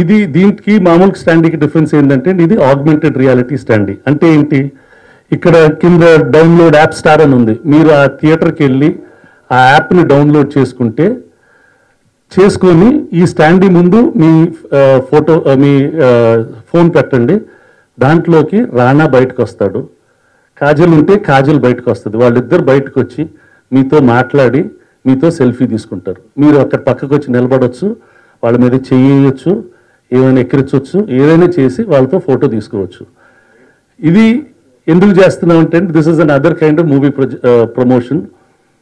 ఇది దీనికి మామూలు స్టాండీకి డిఫరెన్స్ ఏంటంటే ఇది ఆగ్మెంటెడ్ రియాలిటీ స్టాండీ అంటే ఏంటి? ఇక్కడ కింద డౌన్లోడ్ యాప్ స్టార్ అని ఉంది. మీరు ఆ థియేటర్కి వెళ్ళి ఆ యాప్ని డౌన్లోడ్ చేసుకుంటే చేసుకొని ఈ స్టాండీ ముందు మీ ఫోటో మీ ఫోన్ పెట్టండి. దాంట్లోకి రాణా బయటకు వస్తాడు. కాజల్ ఉంటే కాజల్ బయటకు వస్తుంది. వాళ్ళిద్దరు బయటకు వచ్చి మీతో మాట్లాడి మీతో సెల్ఫీ తీసుకుంటారు. మీరు అక్కడ పక్కకు వచ్చి నిలబడవచ్చు వాళ్ళ మీద చేయొచ్చు ఏమైనా ఎక్కిరించవచ్చు ఏదైనా చేసి వాళ్ళతో ఫోటో తీసుకోవచ్చు. ఇది ఎందుకు చేస్తున్నామంటే this is an other kind of movie promotion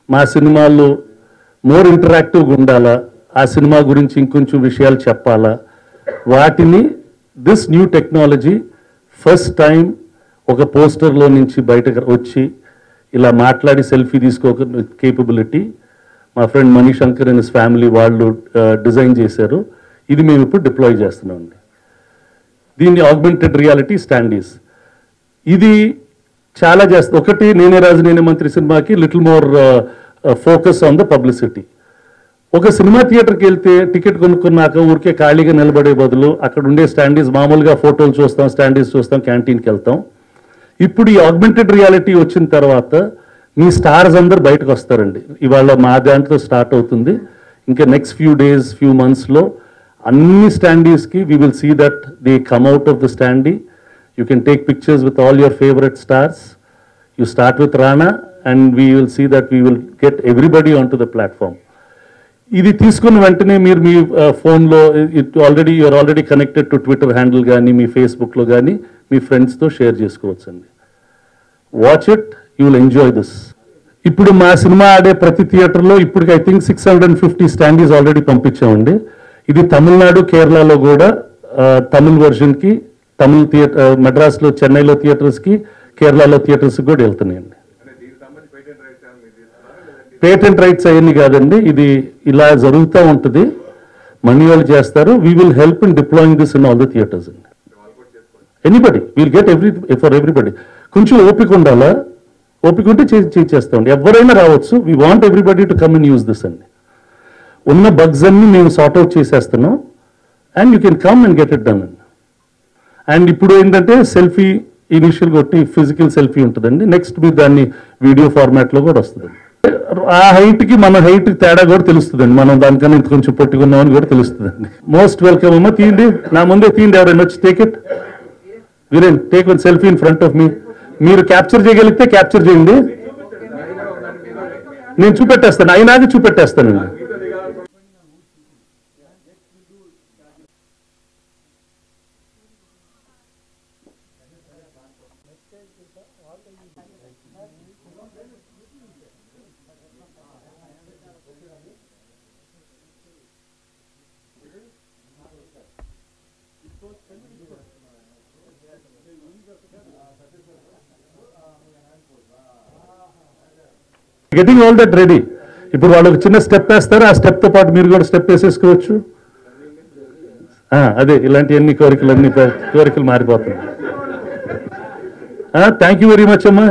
మా సినిమాల్లో మోర్ ఇంటరాక్టివ్గా ఉండాలా ఆ సినిమా గురించి ఇంకొంచెం విషయాలు చెప్పాలా వాటిని this new technology first time ఒక పోస్టర్లో నుంచి బయటకు వచ్చి ఇలా మాట్లాడి సెల్ఫీ తీసుకోక కేపబిలిటీ మా ఫ్రెండ్ మణిశంకర్ అండ్ ఫ్యామిలీ వాళ్ళు డిజైన్ చేశారు. ఇది మేము ఇప్పుడు డిప్లాయ్ చేస్తున్నామండి దీన్ని ఆగ్మెంటెడ్ రియాలిటీ స్టాండీస్ ఇది చాలా చేస్తుంది ఒకటి నేనే రాజు నేనే మంత్రి సినిమాకి little more focus on the publicity ఒక సినిమా థియేటర్కి వెళ్తే టికెట్ కొనుక్కున్నాక ఊరికే ఖాళీగా నిలబడే బదులు అక్కడ ఉండే స్టాండీస్ మామూలుగా ఫోటోలు చూస్తాం స్టాండీస్ చూస్తాం క్యాంటీన్కి వెళ్తాం. ఇప్పుడు ఈ ఆగ్మెంటెడ్ రియాలిటీ వచ్చిన తర్వాత మీ స్టార్స్ అందరు బయటకు వస్తారండి. ఇవాళ మా దాంట్లో స్టార్ట్ అవుతుంది. ఇంకా నెక్స్ట్ ఫ్యూ డేస్ ఫ్యూ మంత్స్లో అన్ని స్టాండీస్కి we will see that they come out of the standee you can take pictures with all your favourite stars you start with Rana and we will see that we will get everybody on to the platform ఇది తీసుకున్న వెంటనే మీరు మీ ఫోన్లో it already you're already connected to Twitter handle కానీ మీ ఫేస్బుక్లో కానీ మీ ఫ్రెండ్స్తో షేర్ చేసుకోవచ్చు అండి watch it you will enjoy this ఇప్పుడు మా సినిమా ఆడే ప్రతి థియేటర్లో ఇప్పటికి I think six hundred and fifty standees already పంపించామండి. ఇది తమిళనాడు కేరళలో కూడా తమిళ్ వెర్షన్కి తమిళ్ థియేటర్ మద్రాస్లో చెన్నైలో థియేటర్స్కి కేరళలో థియేటర్స్కి కూడా వెళ్తున్నాయండి. పేటెంట్ రైట్స్ అవన్నీ కాదండి. ఇది ఇలా జరుగుతూ ఉంటుంది. మనీ వాళ్ళు చేస్తారు. We will help in deploying this in all the theatres అండి anybody will get every for everybody కొంచెం ఓపిక ఉండాలా? ఓపిక ఉంటే చేసి చేసేస్తామండి ఎవరైనా రావచ్చు. We want everybody to come and use this అండి. ఉన్న బగ్స్ అన్ని మేము సార్ట్అవుట్ చేసేస్తున్నాం and you can come and get it done అండి. అండ్ ఇప్పుడు ఏంటంటే సెల్ఫీ ఇనిషియల్ కొట్టి ఫిజికల్ సెల్ఫీ ఉంటుందండి. నెక్స్ట్ మీరు దాన్ని వీడియో ఫార్మాట్లో కూడా వస్తుంది ఆ హైట్కి మన హైట్ తేడా కూడా తెలుస్తుందండి. మనం దానికన్నా ఇంత కొంచెం పొట్టుకున్నామని కూడా తెలుస్తుందండి. మోస్ట్ వెల్కమ్ అమ్మ తీయండి. నా ముందే తీయండి ఎవరైనా వచ్చి take it Veeren take one selfie in front of మీ మీరు క్యాప్చర్ చేయగలిగితే క్యాప్చర్ చేయండి. నేను చూపెట్టేస్తాను అయినాక చూపెట్టేస్తానండి. గెటింగ్ ఆల్ దట్ రెడీ ఇప్పుడు వాళ్ళకి చిన్న స్టెప్ వేస్తారు ఆ స్టెప్తో పాటు మీరు కూడా స్టెప్ వేసేసుకోవచ్చు. అదే అదే ఇలాంటివన్నీ కోరికలు అన్ని కోరికలు మారిపోతున్నాయి. థ్యాంక్ యూ వెరీ మచ్ అమ్మా.